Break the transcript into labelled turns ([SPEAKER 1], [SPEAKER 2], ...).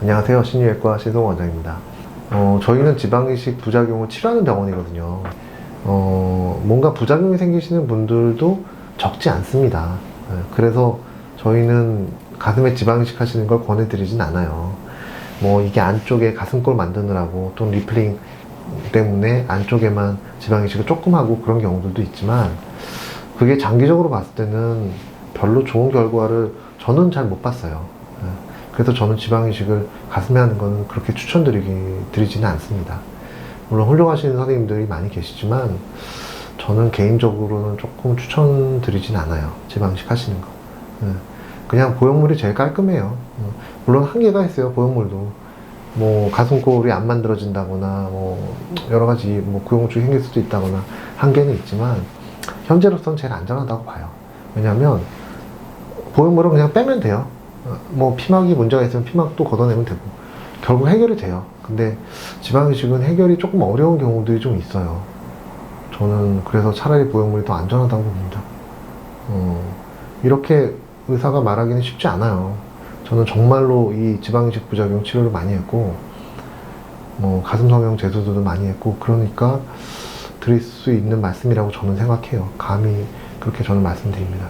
[SPEAKER 1] 안녕하세요. 신유외과 신동 원장입니다. 어, 저희는 지방이식 부작용을 치료하는 병원이거든요. 어, 뭔가 부작용이 생기시는 분들도 적지 않습니다. 예, 그래서 저희는 가슴에 지방이식 하시는 걸 권해드리진 않아요. 뭐 이게 안쪽에 가슴골 만드느라고 또는 리플링 때문에 안쪽에만 지방이식을 조금 하고 그런 경우들도 있지만 그게 장기적으로 봤을 때는 별로 좋은 결과를 저는 잘 못 봤어요. 예. 그래서 저는 지방이식을 가슴에 하는 거는 그렇게 추천드리기, 드리지는 않습니다. 물론 훌륭하신 선생님들이 많이 계시지만 저는 개인적으로는 조금 추천드리진 않아요. 지방이식 하시는 거. 예. 그냥 보형물이 제일 깔끔해요. 어, 물론 한계가 있어요, 보형물도. 뭐 가슴골이 안 만들어진다거나 뭐 여러 가지 뭐 구용증이 생길 수도 있다거나 한계는 있지만 현재로서는 제일 안전하다고 봐요. 왜냐하면 보형물은 그냥 빼면 돼요. 어, 뭐 피막이 문제가 있으면 피막도 걷어내면 되고 결국 해결이 돼요. 근데 지방이식은 해결이 조금 어려운 경우들이 좀 있어요. 저는 그래서 차라리 보형물이 더 안전하다고 봅니다. 어, 이렇게 의사가 말하기는 쉽지 않아요. 저는 정말로 이 지방이식 부작용 치료를 많이 했고, 뭐 가슴 성형 제소도 많이 했고, 그러니까 드릴 수 있는 말씀이라고 저는 생각해요. 감히 그렇게 저는 말씀드립니다.